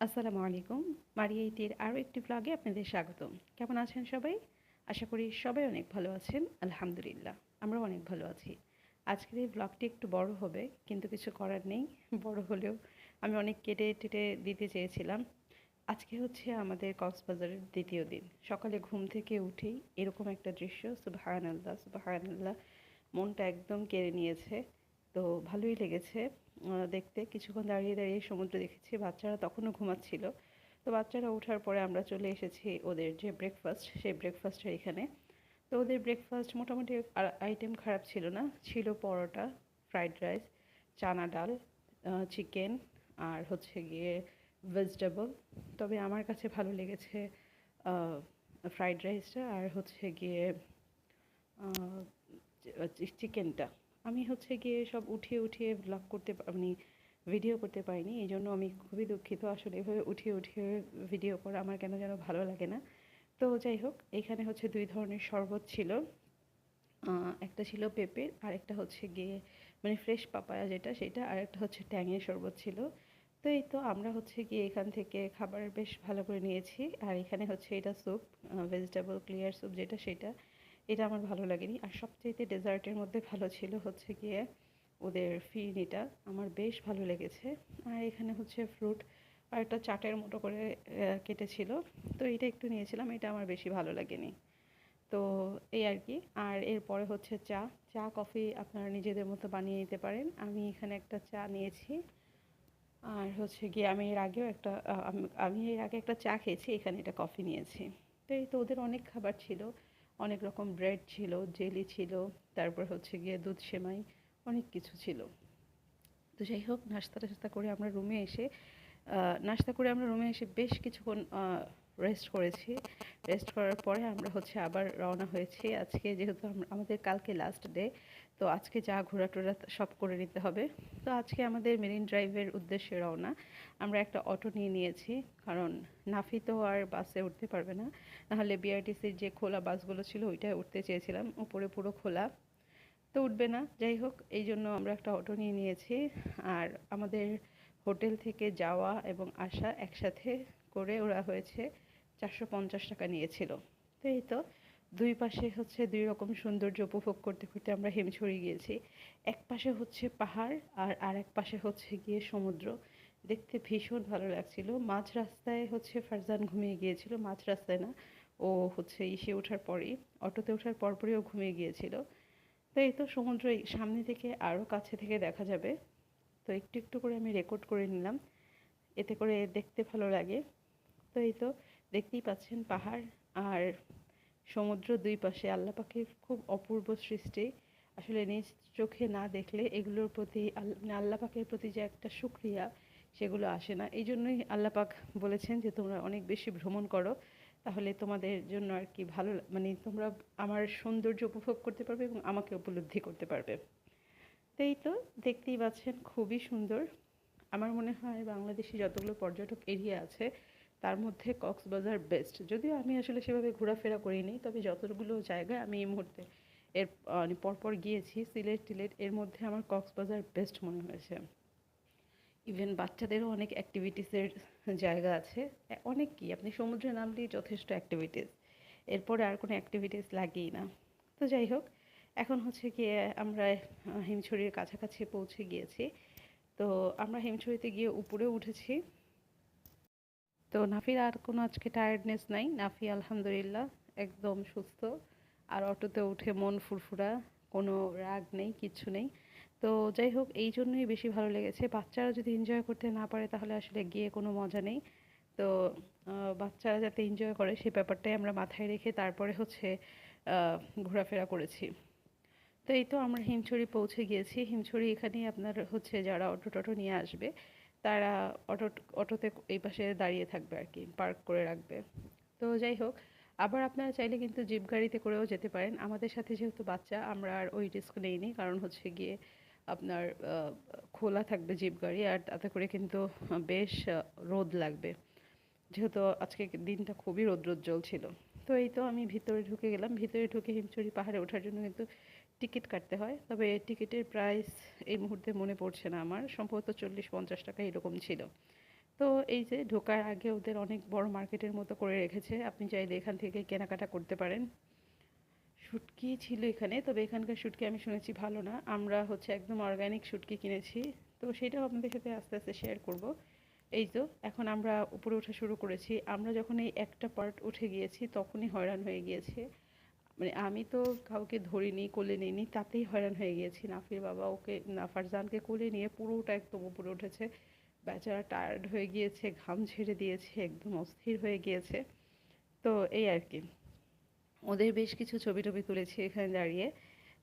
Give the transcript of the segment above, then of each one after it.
আসসালামু আলাইকুম। মারিয়া ইতির আরও একটি ব্লগে আপনাদের স্বাগতম। কেমন আছেন সবাই? আশা করি সবাই অনেক ভালো আছেন, আলহামদুলিল্লাহ, আমরাও অনেক ভালো আছি। আজকের এই ব্লগটি একটু বড় হবে, কিন্তু কিছু করার নেই, বড় হলেও আমি অনেক কেটে টেটে দিতে চেয়েছিলাম। আজকে হচ্ছে আমাদের কক্সবাজারের দ্বিতীয় দিন। সকালে ঘুম থেকে উঠেই এরকম একটা দৃশ্য সুবাহান আল্লাহ সুবাহান আল্লাহ মনটা একদম কেড়ে নিয়েছে। তো ভালোই লেগেছে। দেখতে কিছুক্ষণ দাঁড়িয়ে দাঁড়িয়ে সমুদ্র দেখেছি। বাচ্চারা তখনও ঘুমাচ্ছিল। তো বাচ্চারা ওঠার পরে আমরা চলে এসেছি ওদের যে ব্রেকফাস্ট সেই ব্রেকফাস্টের এখানে। তো ওদের ব্রেকফাস্ট মোটামুটি আইটেম খারাপ ছিল না। ছিল পরোটা ফ্রাইড রাইস চানা ডাল চিকেন আর হচ্ছে গিয়ে ভেজিটেবল তবে আমার কাছে ভালো লেগেছে ফ্রাইড রাইসটা আর হচ্ছে গিয়ে চিকেনটা। আমি হচ্ছে গিয়ে সব উঠিয়ে উঠিয়ে ব্লগ করতে মানে ভিডিও করতে পারিনি, এই জন্য আমি খুবই দুঃখিত। আসলে এভাবে উঠিয়ে উঠিয়ে ভিডিও করা আমার কেন যেন ভালো লাগে না। তো যাই হোক, এখানে হচ্ছে দুই ধরনের শরবত ছিল। একটা ছিল পেঁপের আর একটা হচ্ছে গিয়ে মানে ফ্রেশ পাপায়া যেটা, সেটা আর একটা হচ্ছে ট্যাঙের শরবত ছিল। তো এই তো আমরা হচ্ছে গিয়ে এখান থেকে খাবার বেশ ভালো করে নিয়েছি। আর এখানে হচ্ছে এটা স্যুপ ভেজিটেবল ক্লিয়ার স্যুপ যেটা, সেটা। এটা আমার ভালো লাগেনি। আর সবচেয়েতে ডেজার্টের মধ্যে ভালো ছিল হচ্ছে গিয়ে ওদের ফিরনিটা। আমার বেশ ভালো লেগেছে। আর এখানে হচ্ছে ফ্রুট আর একটা চাটের মতো করে কেটেছিল। তো এটা একটু নিয়েছিলাম, এটা আমার বেশি ভালো লাগেনি। তো এই আর কি। আর এরপরে হচ্ছে চা। চা, কফি আপনারা নিজেদের মতো বানিয়ে নিতে পারেন। আমি এখানে একটা চা নিয়েছি। আর হচ্ছে গিয়ে আমি এর আগেও একটা আমি এর আগে একটা চা খেয়েছি, এখানে এটা কফি নিয়েছি। তো এই তো ওদের অনেক খাবার ছিল। অনেক রকম ব্রেড ছিল জেলি ছিল, তারপর হচ্ছে গিয়ে দুধ সেমাই, অনেক কিছু ছিল। তো যাই হোক নাস্তা টাস্তা করে আমরা রুমে এসে নাস্তা করে আমরা রুমে এসে বেশ কিছুক্ষণ রেস্ট করেছি। রেস্ট করার পরে আমরা হচ্ছে আবার রওনা হয়েছি। আজকে যেহেতু আমাদের কালকে লাস্ট ডে তো আজকে যা ঘোরা টোরা সব করে নিতে হবে। তো আজকে আমাদের মেরিন ড্রাইভের উদ্দেশ্যে রওনা। আমরা একটা অটো নিয়ে নিয়েছি, কারণ নাফি তো আর বাসে উঠতে পারবে না। নাহলে বিআরটিসির যে খোলা বাসগুলো ছিল ওইটায় উঠতে চেয়েছিলাম। উপরে পুরো খোলা। তো উঠবে না। যাই হোক, এই জন্য আমরা একটা অটো নিয়ে নিয়েছি। আর আমাদের হোটেল থেকে যাওয়া এবং আসা একসাথে করে ওরা হয়েছে। চারশো পঞ্চাশ টাকা নিয়েছিল। তো এই তো দুই পাশে হচ্ছে দুই রকম সৌন্দর্য উপভোগ করতে করতে আমরা হিমছড়ি গিয়েছি। এক পাশে হচ্ছে পাহাড় আর আর এক পাশে হচ্ছে গিয়ে সমুদ্র। দেখতে ভীষণ ভালো লাগছিল। মাঝ রাস্তায় হচ্ছে ফারজান ঘুমিয়ে গিয়েছিল। মাঝ রাস্তায় না, ও হচ্ছে ইসে ওঠার পরেই, অটোতে ওঠার পরপরই ও ঘুমিয়ে গিয়েছিল। তো এই তো সমুদ্র সামনে থেকে আরও কাছে থেকে দেখা যাবে। তো একটু একটু করে আমি রেকর্ড করে নিলাম। এতে করে দেখতে ভালো লাগে। তো এই তো দেখতেই পাচ্ছেন পাহাড় আর সমুদ্র দুই পাশে। আল্লাহ পাখির খুব অপূর্ব সৃষ্টি। আসলে নিজ চোখে না দেখলে এগুলোর প্রতি মানে আল্লাহ পাকের প্রতি যে একটা সুক্রিয়া, সেগুলো আসে না। এই জন্যই আল্লাহ পাক বলেছেন যে, তোমরা অনেক বেশি ভ্রমণ করো, তাহলে তোমাদের জন্য আর কি ভালো মানে তোমরা আমার সৌন্দর্য উপভোগ করতে পারবে এবং আমাকে উপলব্ধি করতে পারবে। তো এই তো দেখতেই পাচ্ছেন, খুবই সুন্দর। আমার মনে হয় বাংলাদেশে যতগুলো পর্যটক এরিয়া আছে তার মধ্যে কক্সবাজার বেস্ট যদিও আমি আসলে সেভাবে ঘোরাফেরা করিনি, তবে যতগুলো জায়গায় আমি এই মুহূর্তে এর মানে পরপর গিয়েছি, সিলেট টিলেট, এর মধ্যে আমার কক্সবাজার বেস্ট মনে হয়েছে। ইভেন বাচ্চাদেরও অনেক অ্যাক্টিভিটিসের জায়গা আছে। অনেক কি, আপনি সমুদ্রে নামলেই যথেষ্ট অ্যাক্টিভিটিস এরপরে আর কোনো অ্যাক্টিভিটিস লাগেই না। তো যাই হোক, এখন হচ্ছে গিয়ে আমরা হিমছড়ির কাছাকাছি পৌঁছে গিয়েছি। তো আমরা হিমছড়িতে গিয়ে উপরে উঠেছি। তো নাফির আর কোনো আজকে টায়ার্ডনেস নাই। নাফি আলহামদুলিল্লাহ একদম সুস্থ। আর অটোতে উঠে মন ফুরফুরা, কোনো রাগ নেই, কিচ্ছু নেই। তো যাই হোক, এই জন্যই বেশি ভালো লেগেছে। বাচ্চারা যদি এনজয় করতে না পারে, তাহলে আসলে গিয়ে কোনো মজা নেই। তো বাচ্চারা যাতে এনজয় করে সেই ব্যাপারটাই আমরা মাথায় রেখে তারপরে হচ্ছে ঘোরাফেরা করেছি। তো এই তো আমরা হিমছড়ি পৌঁছে গিয়েছি। হিমছড়ি এখানেই আপনার হচ্ছে যারা অটো টটো নিয়ে আসবে তারা অটো অটোতে এই পাশে দাঁড়িয়ে থাকবে আর কি পার্ক করে রাখবে। তো যাই হোক, আবার আপনারা চাইলে কিন্তু জিপ গাড়িতে করেও যেতে পারেন। আমাদের সাথে যেহেতু বাচ্চা, আমরা আর ওই রিস্ক নেইনি, কারণ হচ্ছে গিয়ে আপনার খোলা থাকবে জিপ গাড়ি আর তাতে করে কিন্তু বেশ রোদ লাগবে। যেহেতু আজকে দিনটা খুবই রৌদ্রোজ্জ্বল ছিল। তো এই তো আমি ভিতরে ঢুকে গেলাম। ভিতরে ঢুকে হিমচুরি পাহাড়ে ওঠার জন্য কিন্তু টিকিট কাটতে হয়। তবে টিকিটের প্রাইস এই মুহূর্তে মনে পড়ছে না আমার। সম্ভবত চল্লিশ পঞ্চাশ টাকা এরকম ছিল। তো এই যে ঢোকার আগে ওদের অনেক বড় মার্কেটের মতো করে রেখেছে। আপনি চাইলে এখান থেকে কেনাকাটা করতে পারেন। শুটকি ছিল এখানে, তবে এখানকার শুটকি আমি শুনেছি ভালো না। আমরা হচ্ছে একদম অর্গানিক শুটকি কিনেছি। তো সেটাও আপনাদের সাথে আস্তে আস্তে শেয়ার করব। এই তো, এখন আমরা উপরে ওঠা শুরু করেছি। আমরা যখন এই একটা পার্ট উঠে গিয়েছি, তখনই হয়রান হয়ে গিয়েছে। মানে আমি তো কাউকে ধরিনি, কোলে নিইনি, তাতেই হয়রান হয়ে গিয়েছি। নাফির বাবা ওকে নাফারজানকে কোলে নিয়ে পুরোটা একদম উপরে উঠেছে। বেচারা টায়ার্ড হয়ে গিয়েছে, ঘাম ছেড়ে দিয়েছে, একদম অস্থির হয়ে গিয়েছে। তো এই আর কি। ওদের বেশ কিছু ছবি টবি তুলেছি এখানে দাঁড়িয়ে।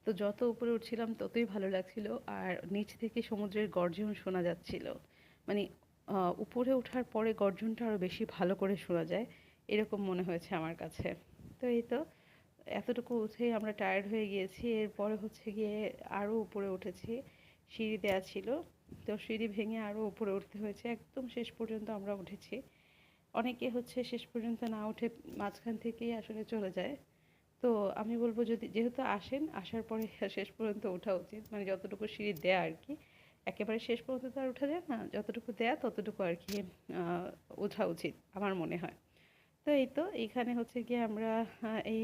তো যত উপরে উঠছিলাম, ততই ভালো লাগছিল। আর নিচ থেকে সমুদ্রের গর্জন শোনা যাচ্ছিল। মানে উপরে ওঠার পরে গর্জনটা আরও বেশি ভালো করে শোনা যায়। এরকম মনে হয়েছে আমার কাছে। তো এই তো। এতটুকু উঠেই আমরা টায়ার্ড হয়ে গিয়েছি। এরপরে হচ্ছে গিয়ে আরও উপরে উঠেছি। সিঁড়ি দেওয়া ছিল। তো সিঁড়ি ভেঙে আরও উপরে উঠতে হয়েছে। একদম শেষ পর্যন্ত আমরা উঠেছি। অনেকে হচ্ছে শেষ পর্যন্ত না উঠে মাঝখান থেকেই আসলে চলে যায়। তো আমি বলব যদি যেহেতু আসেন, আসার পরে শেষ পর্যন্ত ওঠা উচিত। মানে যতটুকু সিঁড়ি দেয়া আর কি। একেবারে শেষ পর্যন্ত তো আর উঠা যায় না। যতটুকু দেয়া ততটুকু আর কি ওঠা উচিত আমার মনে হয়। তো এই তো এইখানে হচ্ছে গিয়ে আমরা এই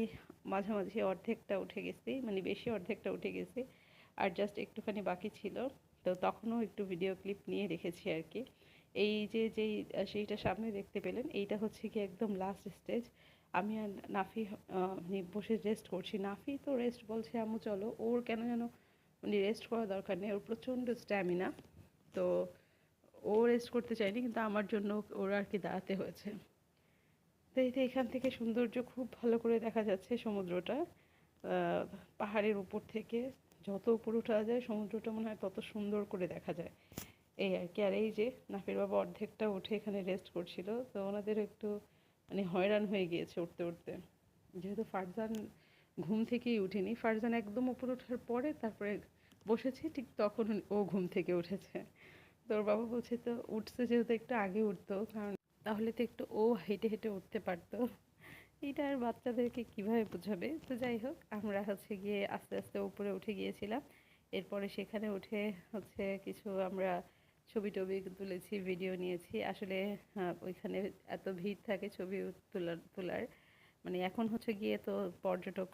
মাঝামাঝি অর্ধেকটা উঠে গেছি মানে বেশি অর্ধেকটা উঠে গেছি, আর জাস্ট একটুখানি বাকি ছিল। তো তখনও একটু ভিডিও ক্লিপ নিয়ে রেখেছি আর কি। এই যে, যেই সেইটা সামনে দেখতে পেলেন, এইটা হচ্ছে কি একদম লাস্ট স্টেজ আমি আর নাফি বসে রেস্ট করছি। নাফি তো রেস্ট বলছে, আম্মু, চলো। ওর কেন যেন মানে রেস্ট করা দরকার নেই, ওর প্রচণ্ড স্ট্যামিনা তো ও রেস্ট করতে চায়নি, কিন্তু আমার জন্য ওর আর কি দাঁড়াতে হয়েছে। তো এই এখান থেকে সৌন্দর্য খুব ভালো করে দেখা যাচ্ছে সমুদ্রটা পাহাড়ের উপর থেকে যত উপরে ওঠা যায় সমুদ্রটা মনে হয় তত সুন্দর করে দেখা যায়। এই আর কি, আর এই যে নাফির বাবা অর্ধেকটা উঠে এখানে রেস্ট করছিল, তো ওনাদের একটু মানে হয়রান হয়ে গিয়েছে উঠতে উঠতে। যেহেতু ফারজান ঘুম থেকেই উঠেনি, ফারজান একদম উপরে ওঠার পরে তারপরে বসেছে, ঠিক তখন ও ঘুম থেকে উঠেছে। তো ওর বাবা বলছে, তো উঠছে যেহেতু একটু আগে উঠতো, কারণ তাহলে তো একটু ও হেঁটে হেঁটে উঠতে পারতো। এটা আর বাচ্চাদেরকে কীভাবে বোঝাবে? তো যাই হোক, আমরা হচ্ছে গিয়ে আস্তে আস্তে উপরে উঠে গিয়েছিলাম। এরপরে সেখানে উঠে হচ্ছে কিছু আমরা ছবি টবি তুলেছি, ভিডিও নিয়েছি। আসলে ওইখানে এত ভিড় থাকে ছবি তোলার তোলার। মানে এখন হচ্ছে গিয়ে তো পর্যটক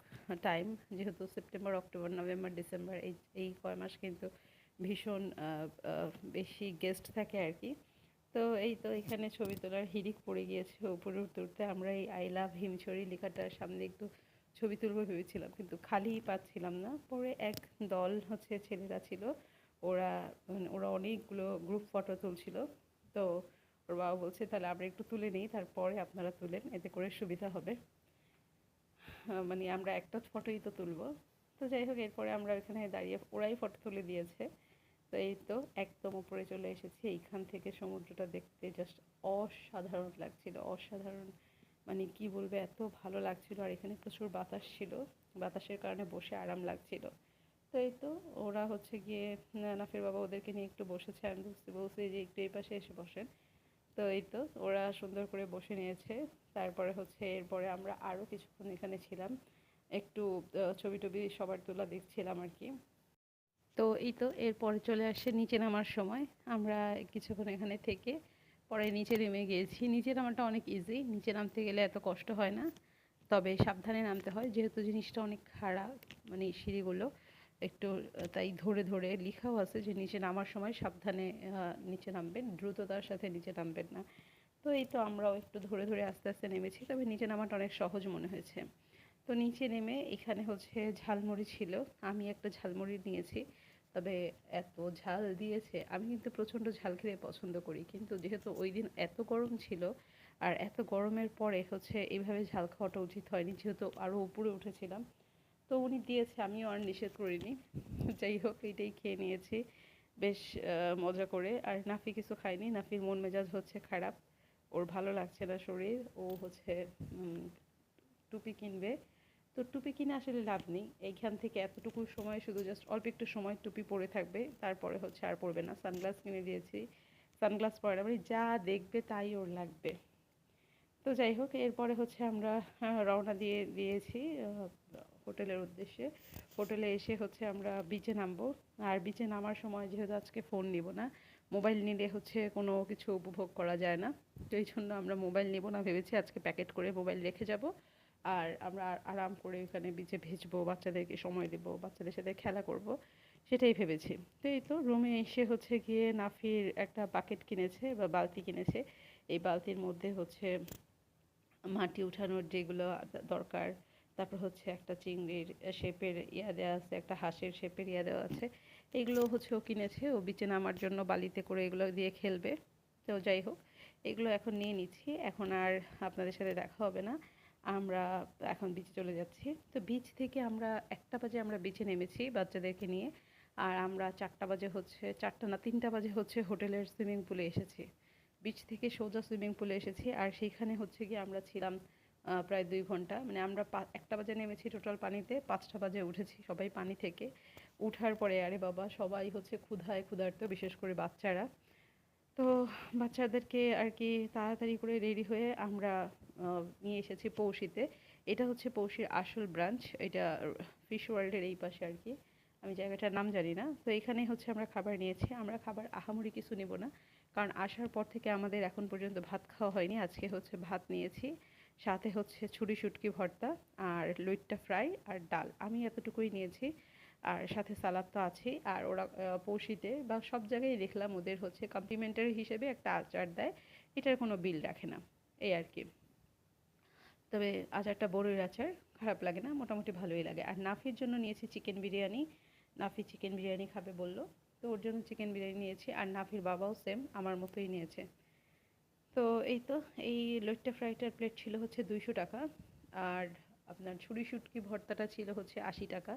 টাইম যেহেতু সেপ্টেম্বর অক্টোবর নভেম্বর ডিসেম্বর এই এই কয় মাস কিন্তু ভীষণ বেশি গেস্ট থাকে আর কি। তো এই তো এখানে ছবি তোলার হিড়িক পড়ে গিয়েছে উপরে উঠতে উঠতে। আমরা এই আই লাভ হিমছড়ি লেখাটার সামনে একটু ছবি তুলবো ভেবেছিলাম, কিন্তু খালিই পাচ্ছিলাম না। পরে এক দল হচ্ছে ছেলেরা ছিল, ওরা মানে ওরা অনেকগুলো গ্রুপ ফটো তুলছিল। তো ওর বাবা বলছে, তাহলে আমরা একটু তুলে নিই, তারপরে আপনারা তুলেন, এতে করে সুবিধা হবে। মানে আমরা একটা ফটোই তো তুলবো। তো যাই হোক, এরপরে আমরা এখানে দাঁড়িয়ে ওরাই ফটো তুলে দিয়েছে। তো এই তো একদম উপরে চলে এসেছি। এইখান থেকে সমুদ্রটা দেখতে জাস্ট অসাধারণ লাগছিল। অসাধারণ মানে কি বলবে, এত ভালো লাগছিল। আর এখানে প্রচুর বাতাস ছিল। বাতাসের কারণে বসে আরাম লাগছিল। তো এই তো ওরা হচ্ছে গিয়ে নাফির বাবা ওদেরকে নিয়ে একটু বসেছে। আমি বুঝতে, বলছি যে একটু এই পাশে এসে বসেন। তো এই তো ওরা সুন্দর করে বসে নিয়েছে। তারপরে হচ্ছে এরপরে আমরা আরও কিছুক্ষণ এখানে ছিলাম। একটু ছবি টবি সবার তোলা দেখছিলাম আর কি। তো এই তো, এরপরে চলে আসে নিচে নামার সময়। আমরা কিছুক্ষণ এখানে থেকে পরে নিচে নেমে গিয়েছি। নিচে নামাটা অনেক ইজি নিচে নামতে গেলে এত কষ্ট হয় না। তবে সাবধানে নামতে হয়, যেহেতু জিনিসটা অনেক খারাপ মানে সিঁড়িগুলো একটু, তাই ধরে ধরে লেখাও আছে যে নিচে নামার সময় সাবধানে নিচে নামবেন, দ্রুততার সাথে নিচে নামবেন না। তো এই তো আমরাও একটু ধরে ধরে আস্তে আস্তে নেমেছি, তবে নিচে নামাটা অনেক সহজ মনে হয়েছে। তো নিচে নেমে এখানে হচ্ছে ঝালমুড়ি ছিল, আমি একটা ঝালমুড়ি নিয়েছি। তবে এত ঝাল দিয়েছে, আমি কিন্তু প্রচণ্ড ঝাল খেতে পছন্দ করি। কিন্তু যেহেতু ওই দিন এত গরম ছিল আর এত গরমের পরে হচ্ছে এইভাবে ঝাল খাওয়াটা উচিত হয়নি, যেহেতু আরও উপরে উঠেছিলাম। তো উনি দিয়েছে, আমিও আর নিষেধ করিনি। যাই হোক, এইটাই খেয়ে নিয়েছি। বেশ মজা করে। আর নাফি কিছু খায়নি। নাফির মন মেজাজ হচ্ছে খারাপ। ওর ভালো লাগছে না শরীর। ও হচ্ছে টুপি কিনবে। তো টুপি কিনে আসলে লাভ নেই। এইখান থেকে এতটুকু সময় শুধু জাস্ট অল্প একটু সময় টুপি পরে থাকবে, তারপরে হচ্ছে আর পরবে না। সানগ্লাস কিনে দিয়েছি। সানগ্লাস পরে না মানে যা দেখবে তাই ওর লাগবে। তো যাই হোক, এরপরে হচ্ছে আমরা রওনা দিয়ে দিয়েছি হোটেলের উদ্দেশ্যে। হোটেলে এসে হচ্ছে আমরা বিচে নামবো। আর বিচে নামার সময় যেহেতু আজকে ফোন নিব না মোবাইল নিলে হচ্ছে কোনো কিছু উপভোগ করা যায় না। তো এই জন্য আমরা মোবাইল নেব না ভেবেছি, আজকে প্যাকেট করে মোবাইল রেখে যাব। আর আমরা আরাম করে ওখানে বিচে ভেজবো, বাচ্চাদেরকে সময় দেবো, বাচ্চাদের সাথে খেলা করব, সেটাই ভেবেছি। তো এই তো রুমে এসে হচ্ছে গিয়ে নাফির একটা বাকেট কিনেছে বা বালতি কিনেছে। এই বালতির মধ্যে হচ্ছে মাটি উঠানোর যেগুলো দরকার, তারপর হচ্ছে একটা চিংড়ির শেপের ইয়া দেওয়া আছে, একটা হাঁসের শেপের ইয়া দেওয়া আছে। এগুলো হচ্ছে ও কিনেছে, ও বিচে নামার জন্য বালিতে করে এগুলো দিয়ে খেলবে। তো যাই হোক, এগুলো এখন নিয়ে নিচ্ছি। এখন আর আপনাদের সাথে দেখা হবে না। আমরা এখন বিচে চলে যাচ্ছি। তো বিচ থেকে আমরা একটা বাজে আমরা বিচে নেমেছি বাচ্চাদেরকে নিয়ে। আর আমরা চারটা বাজে হচ্ছে, চারটা না তিনটা বাজে হচ্ছে হোটেলের সুইমিং পুলে এসেছি। বিচ থেকে সোজা সুইমিং পুলে এসেছি। আর সেইখানে হচ্ছে গিয়ে আমরা ছিলাম প্রায় দুই ঘণ্টা। মানে আমরা একটা বাজে নেমেছি টোটাল পানিতে, পাঁচটা বাজে উঠেছি সবাই পানি থেকে। উঠার পরে, আরে বাবা, সবাই হচ্ছে ক্ষুধায় ক্ষুধার্ত, বিশেষ করে বাচ্চারা। তো বাচ্চাদেরকে আর কি তাড়াতাড়ি করে রেডি হয়ে আমরা নিয়ে এসেছি পৌষিতে। এটা হচ্ছে পৌষির আসল ব্রাঞ্চ এটা ফিশ ওয়ার্ল্ডের এই পাশে আর কি। আমি জায়গাটার নাম জানি না। তো এখানে হচ্ছে আমরা খাবার নিয়েছি। আমরা খাবার আহামরি কিছু নেব না। কারণ আসার পর থেকে আমাদের এখন পর্যন্ত ভাত খাওয়া হয়নি। আজকে হচ্ছে ভাত নিয়েছি। সাথে হচ্ছে ছুরি শুটকি ভর্তা আর লইট্টা ফ্রাই আর ডাল। আমি এতটুকুই নিয়েছি। আর সাথে সালাদ তো আছেই। আর ওরা পৌষিতে বা সব জায়গায় দেখলাম ওদের হচ্ছে কমপ্লিমেন্টারি হিসেবে একটা আচার দেয়। এটার কোনো বিল রাখে না। এই আর কি। তবে আচারটা বড়ির আচার, খারাপ লাগে না, মোটামুটি ভালোই লাগে। আর নাফির জন্য নিয়েছি চিকেন বিরিয়ানি। নাফি চিকেন বিরিয়ানি খাবে বলল। তো ওর জন্য চিকেন বিরিয়ানি নিয়েছি, আর নাফির বাবাও সেম আমার মতোই নিয়েছে। তো এই তো, এই লইট্টা ফ্রাইটার প্লেট ছিল হচ্ছে দুইশো টাকা, আর আপনার ছুরি শুটকি ভর্তাটা ছিল হচ্ছে আশি টাকা,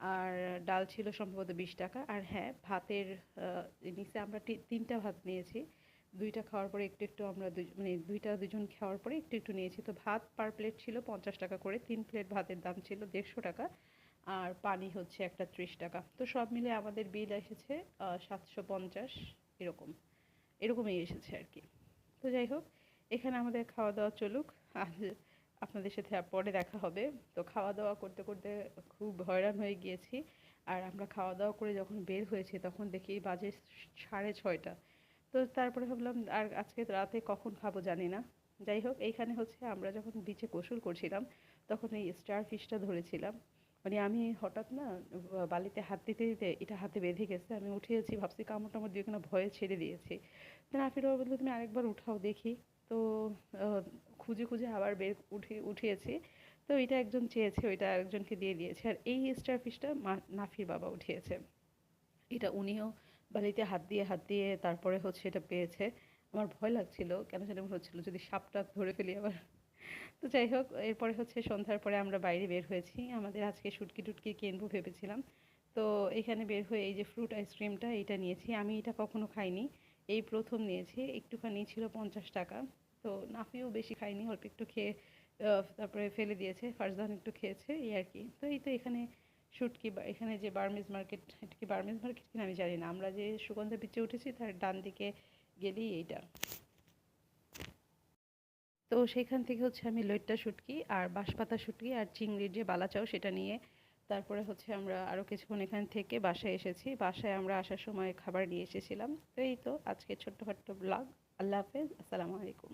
আর ডাল ছিল সম্ভবত বিশ টাকা, আর হ্যাঁ ভাতের নিচে আমরা তিনটা ভাত নিয়েছি। দুইটা খাওয়ার পরে একটু একটু আমরা দুই মানে দুইটা দুজন খাওয়ার পরে একটু একটু নিয়েছি। তো ভাত পার প্লেট ছিল পঞ্চাশ টাকা করে, তিন প্লেট ভাতের দাম ছিল দেড়শো টাকা আর পানি হচ্ছে একটা ত্রিশ টাকা। তো সব মিলে আমাদের বিল এসেছে সাতশো পঞ্চাশ এরকম, এরকমই এসেছে আর কি। তো যাই হোক, এখানে আমাদের খাওয়া দাওয়া চলুক। আর আপনাদের সাথে পরে দেখা হবে। তো খাওয়া দাওয়া করতে করতে খুব হয়রান হয়ে গিয়েছি। আর আমরা খাওয়া দাওয়া করে যখন বের হয়েছি তখন দেখি বাজে সাড়ে ছয়টা। তো তারপরে ভাবলাম, আর আজকে রাতে কখন খাব জানি না। যাই হোক এইখানে হচ্ছে আমরা যখন বিচে গোসল করছিলাম, তখন এই স্টার ফিশটা ধরেছিলাম। মানে আমি হঠাৎ না বালিতে হাত দিতে দিতে এটা হাতে বেঁধে গেছে, আমি উঠিয়েছি ভাবছি কামড় টামড় দিয়ে কিনা ভয়ে ছেড়ে দিয়েছি। তো নাফির বাবা বলল, তুমি আরেকবার উঠাও দেখি। তো খুঁজে খুঁজে আবার বের উঠে, উঠিয়েছি। তো এটা একজন চেয়েছে, ওইটা আরেকজনকে দিয়ে দিয়েছে। আর এই স্টার ফিশটা নাফির বাবা উঠিয়েছে। এটা উনিও বালিতে হাত দিয়ে হাত দিয়ে তারপরে হচ্ছে এটা পেয়েছে। আমার ভয় লাগছিল, কেন যেন হচ্ছিল যদি সাপটা ধরে ফেলি আবার। তো যাই হোক, এরপরে হচ্ছে সন্ধ্যার পরে আমরা বাইরে বের হয়েছি। আমাদের আজকে শুটকি টুটকি কিনবো ভেবেছিলাম। তো এখানে বের হয়ে এই যে ফ্রুট আইসক্রিমটা এটা নিয়েছি। আমি এটা কখনো খাইনি। এই প্রথম নিয়েছি। একটুখানি ছিল পঞ্চাশ টাকা। তো নাফিও বেশি খাইনি অল্প একটু খেয়ে তারপরে ফেলে দিয়েছে। ফারজান একটু খেয়েছে, এই আর কি। তো এই তো এখানে শুটকি বা এখানে যে বার্মিজ মার্কেট, এটা কি বার্মিজ মার্কেট কিনা আমি জানি না। আমরা যে সুগন্ধা বিচে উঠেছি, তার ডান দিকে গেলেই এইটা। তো সেখান থেকে হচ্ছে আমি লইট্টা শুটকি আর বাঁশপাতা শুটকি আর চিংড়ির যে বালাচাও সেটা নিয়ে তারপরে হচ্ছে আমরা আরও কিছুক্ষণ এখান থেকে বাসায় এসেছি। বাসায় আমরা আসার সময় খাবার নিয়ে এসেছিলাম। তো এই তো আজকে ছোট্টখাট্ট ব্লগ আল্লাহ হাফেজ। আসসালামু আলাইকুম।